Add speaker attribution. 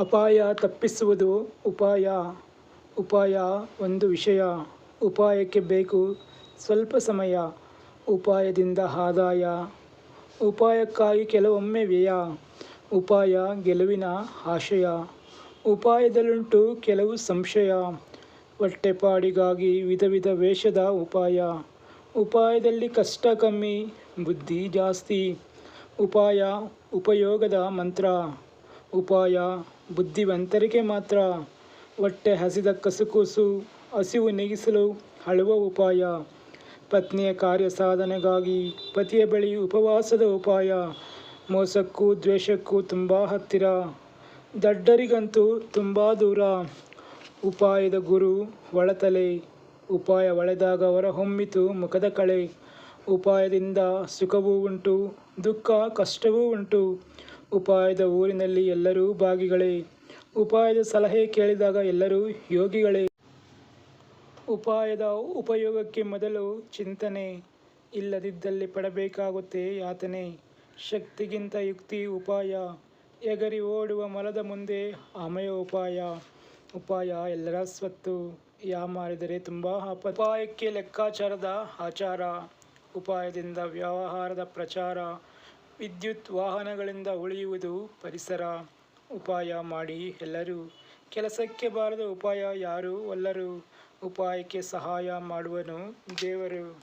Speaker 1: ಅಪಾಯ ತಪ್ಪಿಸುವುದು ಉಪಾಯ. ಉಪಾಯ ಒಂದು ವಿಷಯ. ಉಪಾಯಕ್ಕೆ ಬೇಕು ಸ್ವಲ್ಪ ಸಮಯ. ಉಪಾಯದಿಂದ ಆದಾಯ. ಉಪಾಯಕ್ಕಾಗಿ ಕೆಲವೊಮ್ಮೆ ವ್ಯಯ. ಉಪಾಯ ಗೆಲುವಿನ ಆಶಯ. ಉಪಾಯದಲ್ಲುಂಟು ಕೆಲವು ಸಂಶಯ. ಹೊಟ್ಟೆಪಾಡಿಗಾಗಿ ವಿಧ ವಿಧ ವೇಷದ ಉಪಾಯ. ಉಪಾಯದಲ್ಲಿ ಕಷ್ಟ ಕಮ್ಮಿ, ಬುದ್ಧಿ ಜಾಸ್ತಿ. ಉಪಾಯ ಉಪಯೋಗದ ಮಂತ್ರ. ಉಪಾಯ ಬುದ್ಧಿವಂತರಿಗೆ ಮಾತ್ರ. ಹೊಟ್ಟೆ ಹಸಿದ ಕಸುಕುಸು, ಹಸಿವು ನೀಗಿಸಲು ಹಳುವ ಉಪಾಯ. ಪತ್ನಿಯ ಕಾರ್ಯ ಸಾಧನೆಗಾಗಿ ಪತಿಯ ಬಳಿ ಉಪವಾಸದ ಉಪಾಯ. ಮೋಸಕ್ಕೂ ದ್ವೇಷಕ್ಕೂ ತುಂಬ ಹತ್ತಿರ. ದಡ್ಡರಿಗಂತೂ ತುಂಬ ದೂರ. ಉಪಾಯದ ಗುರು ಒಳತಲೆ. ಉಪಾಯ ಒಳೆದಾಗ ಹೊರಹೊಮ್ಮಿತು ಮುಖದ ಕಳೆ. ಉಪಾಯದಿಂದ ಸುಖವೂ ಉಂಟು, ದುಃಖ ಕಷ್ಟವೂ ಉಂಟು. ಉಪಾಯದ ಊರಿನಲ್ಲಿ ಎಲ್ಲರೂ ಭಾಗಿಗಳೇ. ಉಪಾಯದ ಸಲಹೆ ಕೇಳಿದಾಗ ಎಲ್ಲರೂ ಯೋಗಿಗಳೇ. ಉಪಾಯದ ಉಪಯೋಗಕ್ಕೆ ಮೊದಲು ಚಿಂತನೆ. ಇಲ್ಲದಿದ್ದಲ್ಲಿ ಪಡಬೇಕಾಗುತ್ತೆ ಯಾತನೆ. ಶಕ್ತಿಗಿಂತ ಯುಕ್ತಿ ಉಪಾಯ. ಎಗರಿ ಓಡುವ ಮಲದ ಮುಂದೆ ಆಮೆಯ ಉಪಾಯ. ಉಪಾಯ ಎಲ್ಲರ ಸ್ವತ್ತು. ಯಾ ಮಾರಿದರೆ ತುಂಬ ಉಪಾಯಕ್ಕೆ ಲೆಕ್ಕಾಚಾರದ ಆಚಾರ. ಉಪಾಯದಿಂದ ವ್ಯವಹಾರದ ಪ್ರಚಾರ. ವಿದ್ಯುತ್ ವಾಹನಗಳಿಂದ ಉಳಿಯುವುದು ಪರಿಸರ ಉಪಾಯ ಮಾಡಿ ಎಲ್ಲರೂ. ಕೆಲಸಕ್ಕೆ ಬಾರದ ಉಪಾಯ ಯಾರು? ಒಲ್ಲರು. ಉಪಾಯಕ್ಕೆ ಸಹಾಯ ಮಾಡುವನು ದೇವರು.